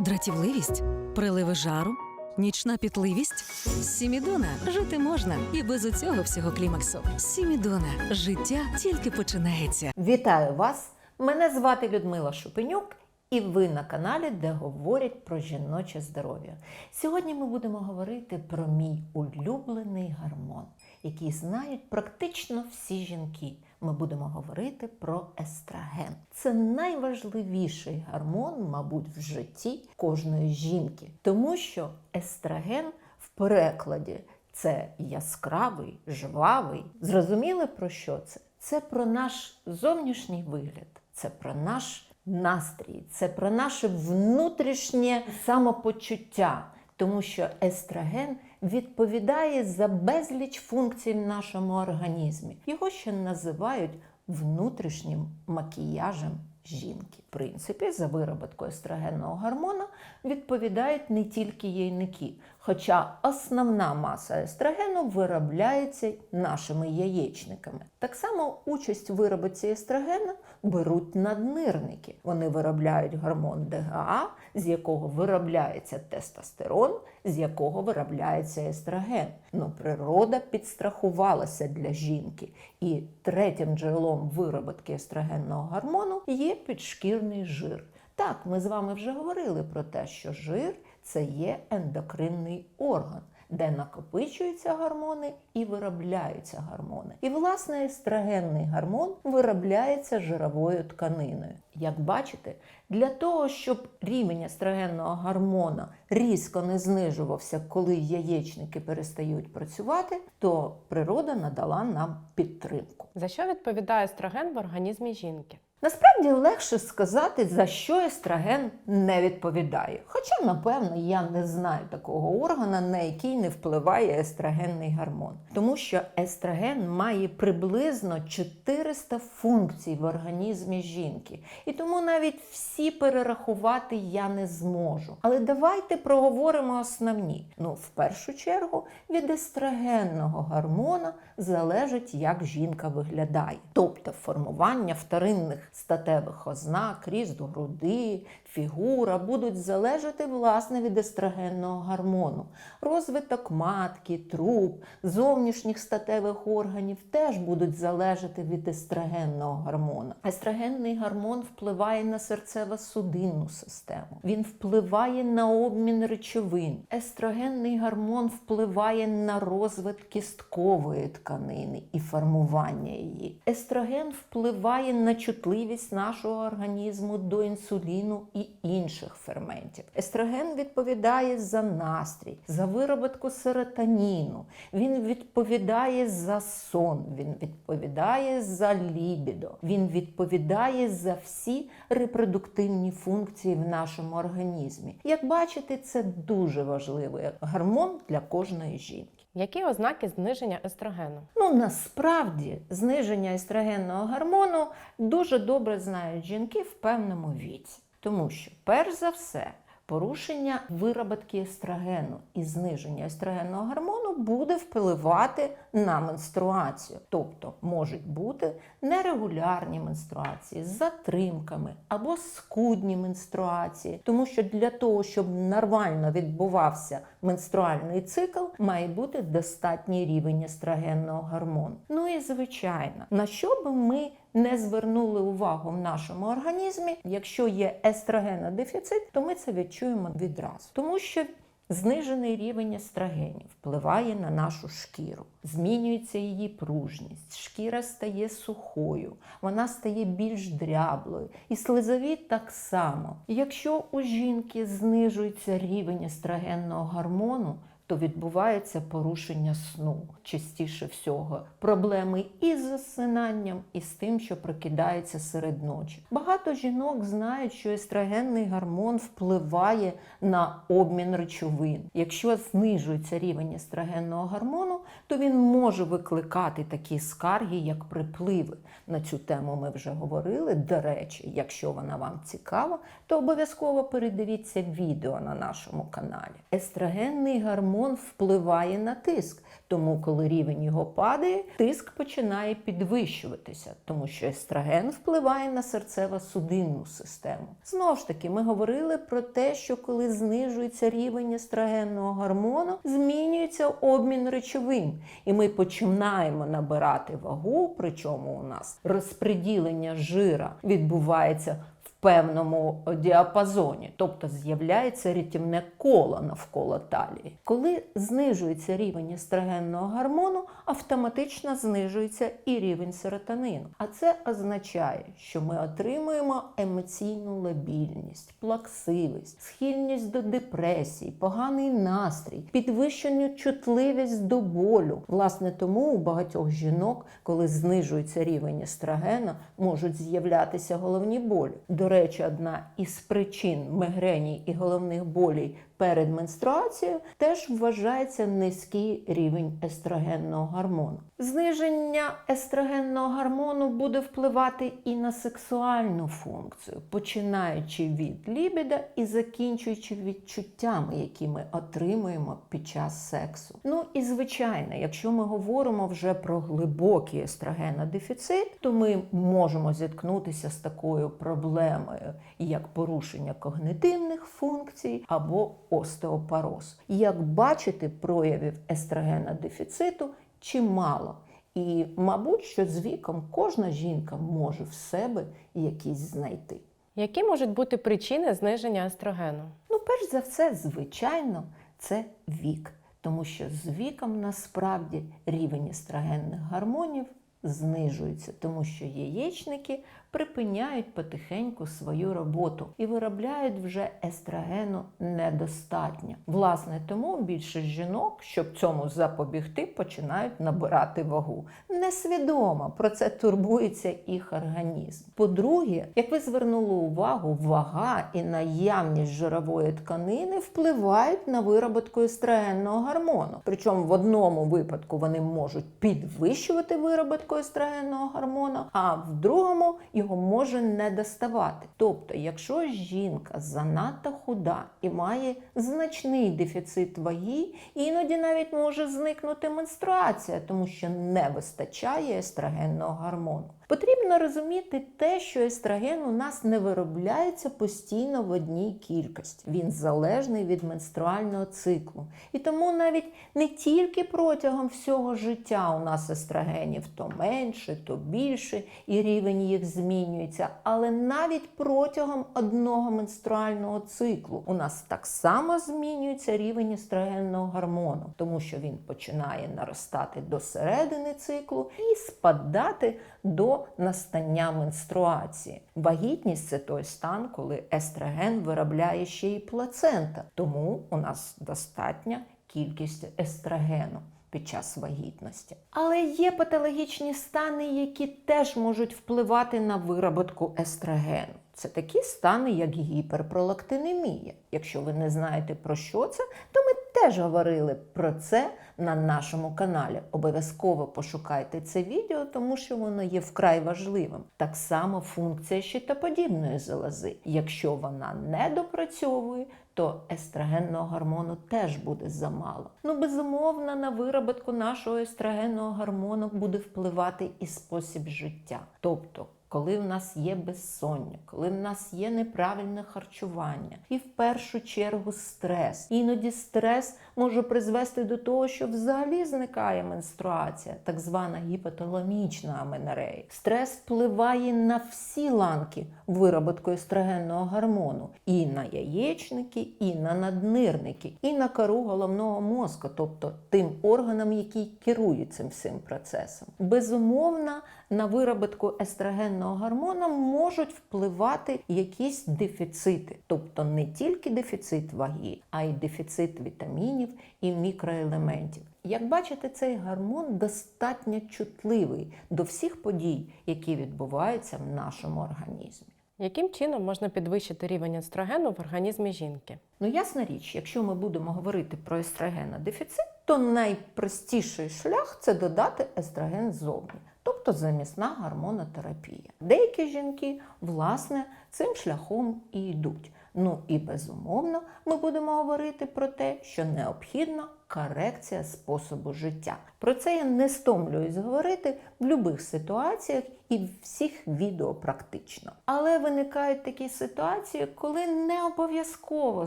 Дратівливість, приливи жару, нічна пітливість. Сімідона жити можна і без оцього всього клімаксу. Сімідона життя тільки починається. Вітаю вас! Мене звати Людмила Шупенюк, і ви на каналі, де говорять про жіноче здоров'я. Сьогодні ми будемо говорити про мій улюблений гормон, який знають практично всі жінки. Ми будемо говорити про естраген. Це найважливіший гормон, мабуть, в житті кожної жінки, тому що естраген в перекладі це яскравий, жвавий. Зрозуміли про що це? Це про наш зовнішній вигляд, це про наш настрій, це про наше внутрішнє самопочуття, тому що естраген відповідає за безліч функцій в нашому організмі. Його ще називають внутрішнім макіяжем жінки. В принципі, за вироботку естрогенного гормона відповідають не тільки яйники, хоча основна маса естрогену виробляється нашими яєчниками. Так само участь в виробці естрогену беруть наднирники. Вони виробляють гормон ДГА, з якого виробляється тестостерон, з якого виробляється естроген. Ну, природа підстрахувалася для жінки, і третім джерелом вироботки естрогенного гормону є підшкірний жир. Так, ми з вами вже говорили про те, що жир це є ендокринний орган, де накопичуються гормони і виробляються гормони. І власне естрогенний гормон виробляється жировою тканиною. Як бачите, для того, щоб рівень естрогенного гормона різко не знижувався, коли яєчники перестають працювати, то природа надала нам підтримку. За що відповідає естроген в організмі жінки? Насправді легше сказати, за що естроген не відповідає. Хоча, напевно, я не знаю такого органа, на який не впливає естрогенний гормон. Тому що естроген має приблизно 400 функцій в організмі жінки. І тому навіть всі перерахувати я не зможу. Але давайте проговоримо основні. Ну, в першу чергу, від естрогенного гормона залежить, як жінка виглядає. Тобто формування вторинних статевих ознак, ріст груди, фігура будуть залежати власне від естрогенного гормону. Розвиток матки, труб, зовнішніх статевих органів теж будуть залежати від естрогенного гормону. Естрогенний гормон впливає на серцево-судинну систему. Він впливає на обмін речовин. Естрогенний гормон впливає на розвиток кісткової тканини і формування її. Естроген впливає на чутливість нашого організму до інсуліну і інших ферментів. Естроген відповідає за настрій, за вироботку серотоніну. Він відповідає за сон, він відповідає за лібідо, він відповідає за всі репродуктивні функції в нашому організмі. Як бачите, це дуже важливий гормон для кожної жінки. Які ознаки зниження естрогену? Ну насправді зниження естрогенного гормону дуже добре знають жінки в певному віці, тому що, перш за все, порушення вироботки естрогену і зниження естрогенного гормону буде впливати на менструацію. Тобто можуть бути нерегулярні менструації з затримками або скудні менструації, тому що для того, щоб нормально відбувався менструальний цикл, має бути достатній рівень естрогенного гормону. Ну і звичайно, на що би ми не звернули увагу в нашому організмі, якщо є естрогенодефіцит, то ми це відчуємо відразу, тому що Знижений рівень естрогенів впливає на нашу шкіру, змінюється її пружність, шкіра стає сухою, вона стає більш дряблою. І слизові так само. Якщо у жінки знижується рівень естрогенного гормону, то відбувається порушення сну частіше всього, проблеми і з засинанням, і з тим, що прокидається серед ночі. Багато жінок знають, що естрогенний гормон впливає на обмін речовин. Якщо знижується рівень естрогенного гормону, то він може викликати такі скарги, як припливи. На цю тему ми вже говорили. До речі, якщо вона вам цікава, то обов'язково передивіться відео на нашому каналі. Естрогенний гормон гормон впливає на тиск. Тому, коли рівень його падає, тиск починає підвищуватися, тому що естроген впливає на серцево-судинну систему. Знову ж таки, ми говорили про те, що коли знижується рівень естрогенного гормону, змінюється обмін речовин, і ми починаємо набирати вагу. Причому у нас розподілення жира відбувається певному діапазоні, тобто з'являється рятівне коло навколо талії. Коли знижується рівень естрогенного гормону, автоматично знижується і рівень серотонину. А це означає, що ми отримуємо емоційну лабільність, плаксивість, схильність до депресії, поганий настрій, підвищену чутливість до болю. Власне, тому у багатьох жінок, коли знижується рівень естрогена, можуть з'являтися головні болі. До речі, одна із причин мигрені і головних болей перед менструацією теж вважається низький рівень естрогенного гормону. Зниження естрогенного гормону буде впливати і на сексуальну функцію, починаючи від лібіда і закінчуючи відчуттями, які ми отримуємо під час сексу. Ну і звичайно, якщо ми говоримо вже про глибокий естрогенодефіцит, то ми можемо зіткнутися з такою проблемою, як порушення когнитивних функцій або остеопороз. Як бачите, проявів естрогенодефіциту чимало. І, мабуть, що з віком кожна жінка може в себе якісь знайти. Які можуть бути причини зниження естрогену? Ну, перш за все, звичайно, це вік, тому що з віком насправді рівень естрогенних гормонів знижується, тому що яєчники припиняють потихеньку свою роботу і виробляють вже естрогену недостатньо. Власне, тому більшість жінок, щоб цьому запобігти, починають набирати вагу. Несвідомо про це турбується їх організм. По-друге, як ви звернули увагу, вага і наявність жирової тканини впливають на вироботку естрогенного гормону. Причому в одному випадку вони можуть підвищувати вироботку естрогенного гормону, а в другому його може не доставати. Тобто, якщо жінка занадто худа і має значний дефіцит ваги, іноді навіть може зникнути менструація, тому що не вистачає естрогенного гормону. Потрібно розуміти те, що естроген у нас не виробляється постійно в одній кількості. Він залежний від менструального циклу. І тому навіть не тільки протягом всього життя у нас естрогенів то менше, то більше, і рівень їх змінюється, але навіть протягом одного менструального циклу у нас так само змінюється рівень естрогенного гормону, тому що він починає наростати до середини циклу і спадати до настання менструації. Вагітність це той стан, коли естроген виробляє ще й плацента, тому у нас достатня кількість естрогену. Під час вагітності. Але є патологічні стани, які теж можуть впливати на вироботку естрогену. Це такі стани, як гіперпролактинемія. Якщо ви не знаєте про що це, то ми теж говорили про це на нашому каналі. Обов'язково пошукайте це відео, тому що воно є вкрай важливим. Так само функція щитоподібної залози. Якщо вона не допрацьовує, то естрогенного гормону теж буде замало. Ну, безумовно, на вироботку нашого естрогенного гормону буде впливати і спосіб життя. Тобто, коли в нас є безсоння, коли в нас є неправильне харчування, і в першу чергу стрес. Іноді стрес може призвести до того, що взагалі зникає менструація, так звана гіпоталамічна аменорея. Стрес впливає на всі ланки вироботку естрогенного гормону, і на яєчники, і на наднирники, і на кору головного мозку, тобто тим органам, який керує цим всім процесом. Безумовно, на вироботку естрогенного гормону можуть впливати якісь дефіцити, тобто не тільки дефіцит ваги, а й дефіцит вітамінів і мікроелементів. Як бачите, цей гормон достатньо чутливий до всіх подій, які відбуваються в нашому організмі. Яким чином можна підвищити рівень естрогену в організмі жінки? Ну, ясна річ, якщо ми будемо говорити про естрогенодефіцит, то найпростіший шлях це додати естроген ззовні, тобто замісна гормонотерапія. Деякі жінки, власне, цим шляхом і йдуть. Ну і безумовно, ми будемо говорити про те, що необхідна корекція способу життя. Про це я не стомлююсь говорити в будь-яких ситуаціях і в всіх відео практично. Але виникають такі ситуації, коли не обов'язково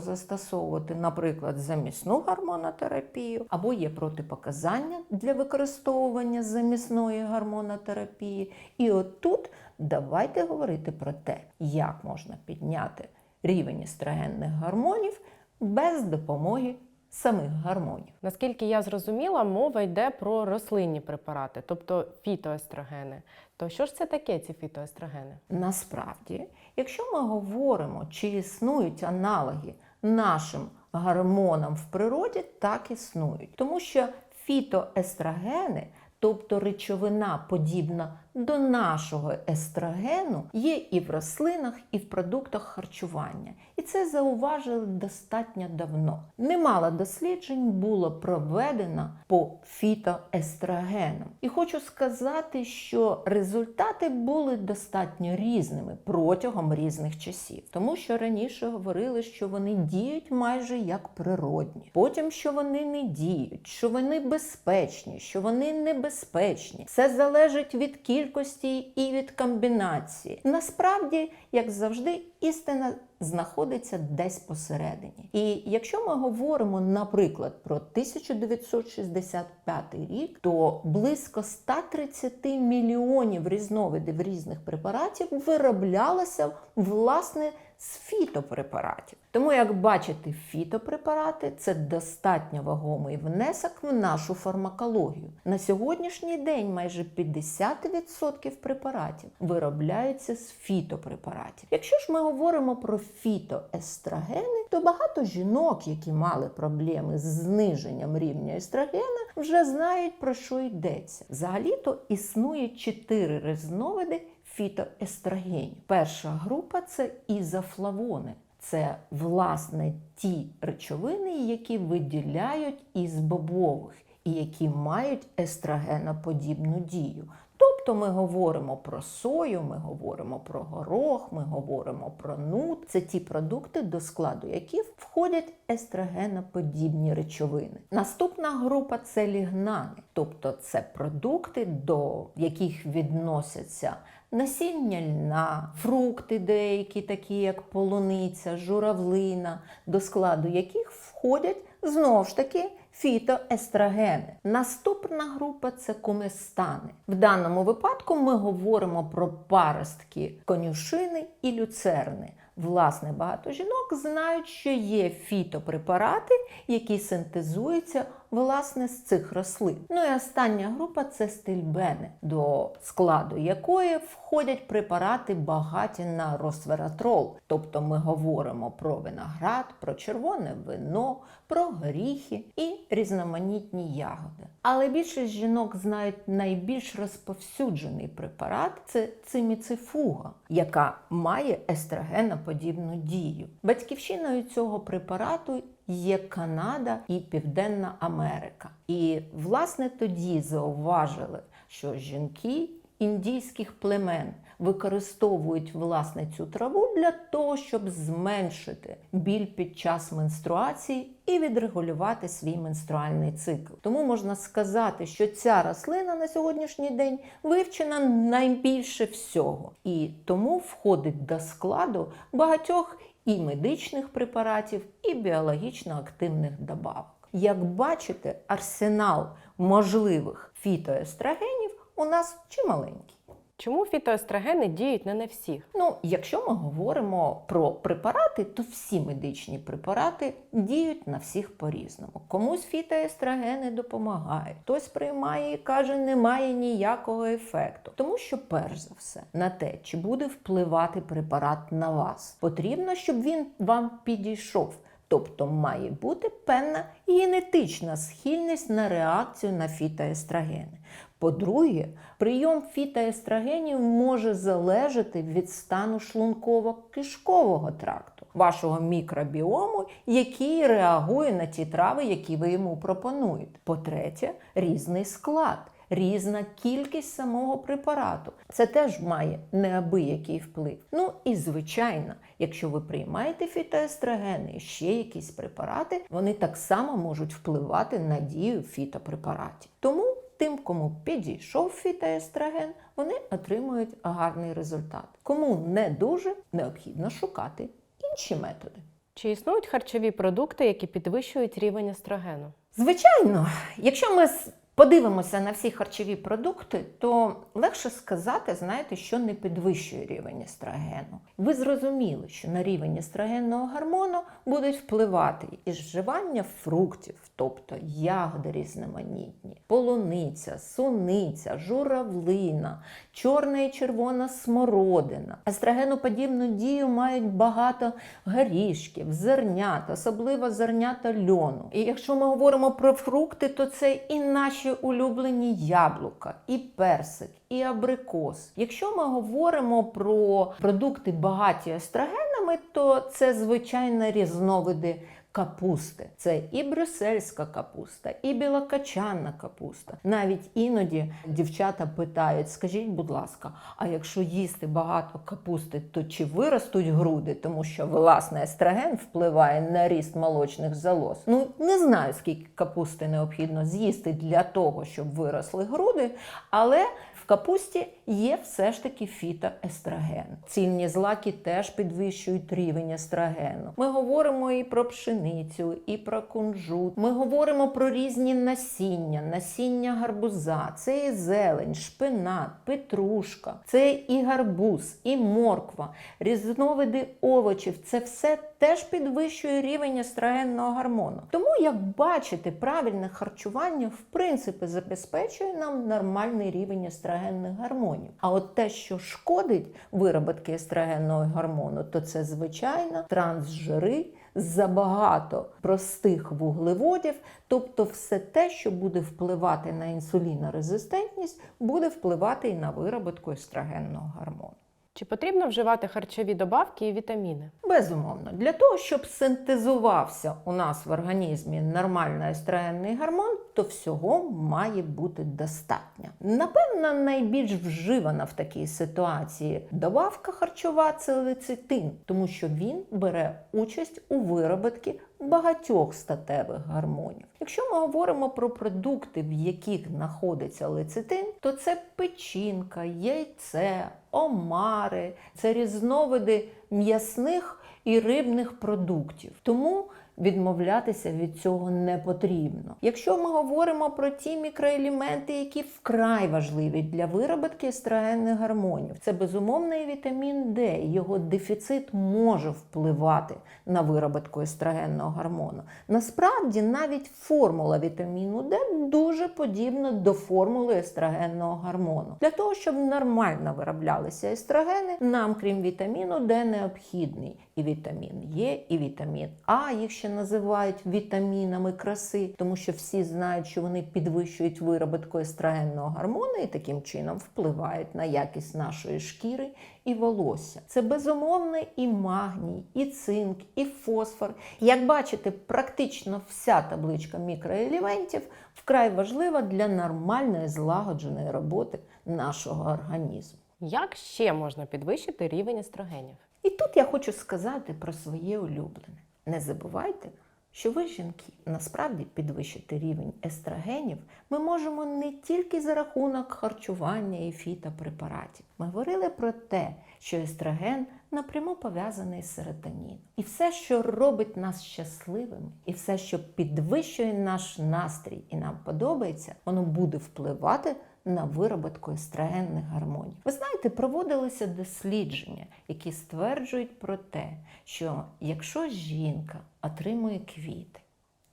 застосовувати, наприклад, замісну гормонотерапію, або є протипоказання для використовування замісної гормонотерапії. І отут давайте говорити про те, як можна підняти рівень естрогенних гормонів без допомоги самих гормонів. Наскільки я зрозуміла, мова йде про рослинні препарати, тобто фітоестрогени. То що ж це таке, ці фітоестрогени? Насправді, якщо ми говоримо, чи існують аналоги нашим гормонам в природі, так існують. Тому що фітоестрогени, тобто речовина подібна до нашого естрогену, є і в рослинах, і в продуктах харчування. Це зауважили достатньо давно. Немало досліджень було проведено по фітоестрогенам. І хочу сказати, що результати були достатньо різними протягом різних часів, тому що раніше говорили, що вони діють майже як природні, потім що вони не діють, що вони безпечні, що вони небезпечні. Все залежить від кількості і від комбінації. Насправді, як завжди, істина знаходиться десь посередині. І якщо ми говоримо, наприклад, про 1965 рік, то близько 130 мільйонів різновидів різних препаратів вироблялося власне з фітопрепаратів. Тому, як бачите, фітопрепарати це достатньо вагомий внесок в нашу фармакологію. На сьогоднішній день майже 50% препаратів виробляються з фітопрепаратів. Якщо ж ми говоримо про фітоестрогени, то багато жінок, які мали проблеми з зниженням рівня естрогена, вже знають про що йдеться. Взагалі-то існує чотири різновиди фітоестрогенів. Перша група це ізофлавони. Це власне ті речовини, які виділяють із бобових і які мають естрогеноподібну дію. Тобто ми говоримо про сою, ми говоримо про горох, ми говоримо про нут. Це ті продукти, до складу яких входять естрогеноподібні речовини. Наступна група це лігнани, тобто це продукти, до яких відносяться насіння льна, фрукти деякі, такі як полуниця, журавлина, до складу яких входять знову ж таки фітоестрогени. Наступна група це коместани. В даному випадку ми говоримо про паростки конюшини і люцерни. Власне, багато жінок знають, що є фітопрепарати, які синтезуються власне з цих рослин. Ну і остання група це стильбени, до складу якої входять препарати багаті на росвератрол. Тобто ми говоримо про виноград, про червоне вино, про горіхи і різноманітні ягоди. Але більшість жінок знають найбільш розповсюджений препарат це циміцифуга, яка має естрогеноподібну дію. Батьківщиною цього препарату є Канада і Південна Америка. І власне тоді зауважили, що жінки індійських племен використовують власне цю траву для того, щоб зменшити біль під час менструації і відрегулювати свій менструальний цикл. Тому можна сказати, що ця рослина на сьогоднішній день вивчена найбільше всього, і тому входить до складу багатьох і медичних препаратів, і біологічно активних добавок. Як бачите, арсенал можливих фітоестрогенів у нас чималенький. Чому фітоестрогени діють не на всіх? Ну, якщо ми говоримо про препарати, то всі медичні препарати діють на всіх по-різному. Комусь фітоестрогени допомагають, хтось приймає і каже, немає ніякого ефекту. Тому що, перш за все, на те, чи буде впливати препарат на вас, потрібно, щоб він вам підійшов. Тобто має бути певна генетична схильність на реакцію на фітоестрогени. По-друге, прийом фітоестрогенів може залежати від стану шлунково-кишкового тракту, вашого мікробіому, який реагує на ті трави, які ви йому пропонуєте. По-третє, різний склад. різна кількість самого препарату. Це теж має неабиякий вплив. Ну і звичайно, якщо ви приймаєте фітоестрогени і ще якісь препарати, вони так само можуть впливати на дію фітопрепаратів. Тому тим, кому підійшов фітоестроген, вони отримують гарний результат. Кому не дуже, необхідно шукати інші методи. Чи існують харчові продукти, які підвищують рівень естрогену? Звичайно, якщо ми подивимося на всі харчові продукти, то легше сказати, знаєте, що не підвищує рівень естрогену. Ви зрозуміли, що на рівень естрогенного гормону будуть впливати і вживання фруктів, тобто ягоди різноманітні, полуниця, суниця, журавлина, чорна і червона смородина. Естрогеноподібну дію мають багато горішків, зернят, особливо зернята льону. І якщо ми говоримо про фрукти, то це і наші улюблені яблука, і персик, і абрикос. Якщо ми говоримо про продукти багаті естрогенами, то це звичайно різновиди капусти. Це і брюссельська капуста, і білокачанна капуста. Навіть іноді дівчата питають: скажіть, будь ласка, а якщо їсти багато капусти, то чи виростуть груди? Тому що власне естроген впливає на ріст молочних залоз. Ну не знаю, скільки капусти необхідно з'їсти для того, щоб виросли груди, але капусті є все ж таки фітоестроген. Цільні злаки теж підвищують рівень естрогену. Ми говоримо і про пшеницю, і про кунжут. Ми говоримо про різні насіння, насіння гарбуза, це і зелень, шпинат, петрушка, це і гарбуз, і морква, різновиди овочів. Це все теж підвищує рівень естрогенного гормону. Тому, як бачите, правильне харчування в принципі забезпечує нам нормальний рівень естрогенних гормонів. А от те, що шкодить вироботки естрогенного гормону, то це звичайно трансжири. Забагато простих вуглеводів, тобто все те, що буде впливати на інсулінорезистентність, буде впливати і на вироботку естрогенного гормону. Чи потрібно вживати харчові добавки і вітаміни? Безумовно, для того, щоб синтезувався у нас в організмі нормальний естрогенний гормон, то всього має бути достатньо. Напевно, найбільш вживана в такій ситуації добавка харчова це лецитин, тому що він бере участь у вироботці багатьох статевих гормонів. Якщо ми говоримо про продукти, в яких знаходиться лецитин, то це печінка, яйце, омари, це різновиди м'ясних і рибних продуктів. Тому відмовлятися від цього не потрібно. Якщо ми говоримо про ті мікроелементи, які вкрай важливі для вироботки естрогенних гормонів, це безумовно і вітамін Д. Його дефіцит може впливати на вироботку естрогенного гормону. Насправді, навіть формула вітаміну Д дуже подібна до формули естрогенного гормону. Для того, щоб нормально вироблялися естрогени, нам, крім вітаміну Д, необхідний і вітамін Е, і вітамін А. Їх ще називають вітамінами краси, тому що всі знають, що вони підвищують вироботку естрогенного гормону і таким чином впливають на якість нашої шкіри і волосся. Це безумовно і магній, і цинк, і фосфор. Як бачите, практично вся табличка мікроелементів вкрай важлива для нормальної злагодженої роботи нашого організму. Як ще можна підвищити рівень естрогенів? І тут я хочу сказати про своє улюблене. Не забувайте, що ви, жінки, насправді підвищити рівень естрогенів ми можемо не тільки за рахунок харчування і фітопрепаратів. Ми говорили про те, що естроген напряму пов'язаний з серотоніном. І все, що робить нас щасливими, і все, що підвищує наш настрій і нам подобається, воно буде впливати на вироботку естрогенних гормонів. Ви знаєте, проводилися дослідження, які стверджують про те, що якщо жінка отримує квіти,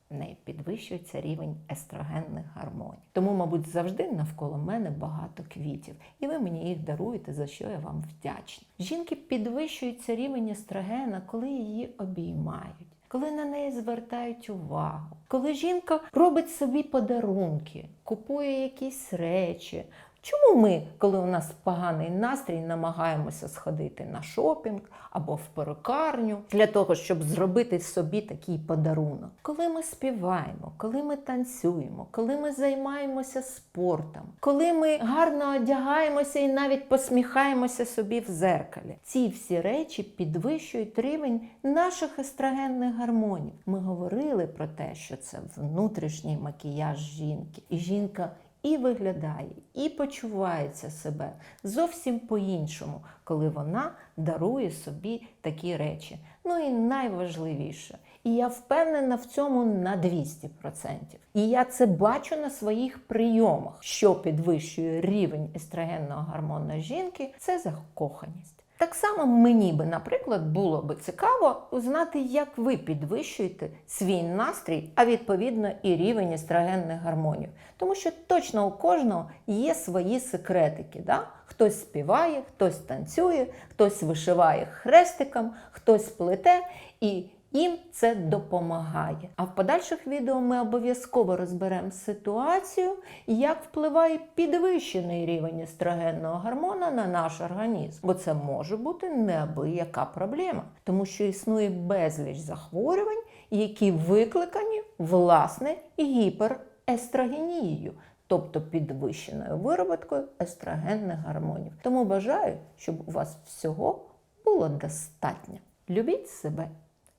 в неї підвищується рівень естрогенних гормонів. Тому, мабуть, завжди навколо мене багато квітів, і ви мені їх даруєте, за що я вам вдячна. Жінки підвищується рівень естрогена, коли її обіймають. Коли на неї звертають увагу, коли жінка робить собі подарунки, купує якісь речі, Чому ми, коли у нас поганий настрій, намагаємося сходити на шопінг або в перукарню для того, щоб зробити собі такий подарунок? Коли ми співаємо, коли ми танцюємо, коли ми займаємося спортом, коли ми гарно одягаємося і навіть посміхаємося собі в зеркалі, ці всі речі підвищують рівень наших естрогенних гормонів. Ми говорили про те, що це внутрішній макіяж жінки, і жінка і виглядає, і почувається себе зовсім по-іншому, коли вона дарує собі такі речі. Ну і найважливіше. І я впевнена в цьому на 200%. І я це бачу на своїх прийомах, що підвищує рівень естрогенного гормону жінки це закоханість. Так само мені би, наприклад, було би цікаво узнати, як ви підвищуєте свій настрій, а відповідно і рівень естрогенних гармонів. Тому що точно у кожного є свої секретики. Да? Хтось співає, хтось танцює, хтось вишиває хрестиком, хтось плете і. Їм це допомагає. А в подальших відео ми обов'язково розберемо ситуацію, як впливає підвищений рівень естрогенного гормону на наш організм. Бо це може бути неабияка проблема, тому що існує безліч захворювань, які викликані власне гіперестрогенією, тобто підвищеною вироботкою естрогенних гормонів. Тому бажаю, щоб у вас всього було достатньо. Любіть себе.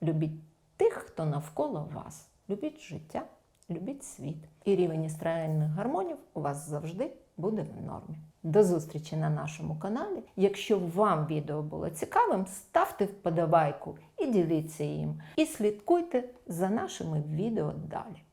Любіть тих, хто навколо вас. Любіть життя, любіть світ. І рівень істраїльних гармонів у вас завжди буде в нормі. До зустрічі на нашому каналі. Якщо вам відео було цікавим, ставте вподобайку і діліться їм. І слідкуйте за нашими відео далі.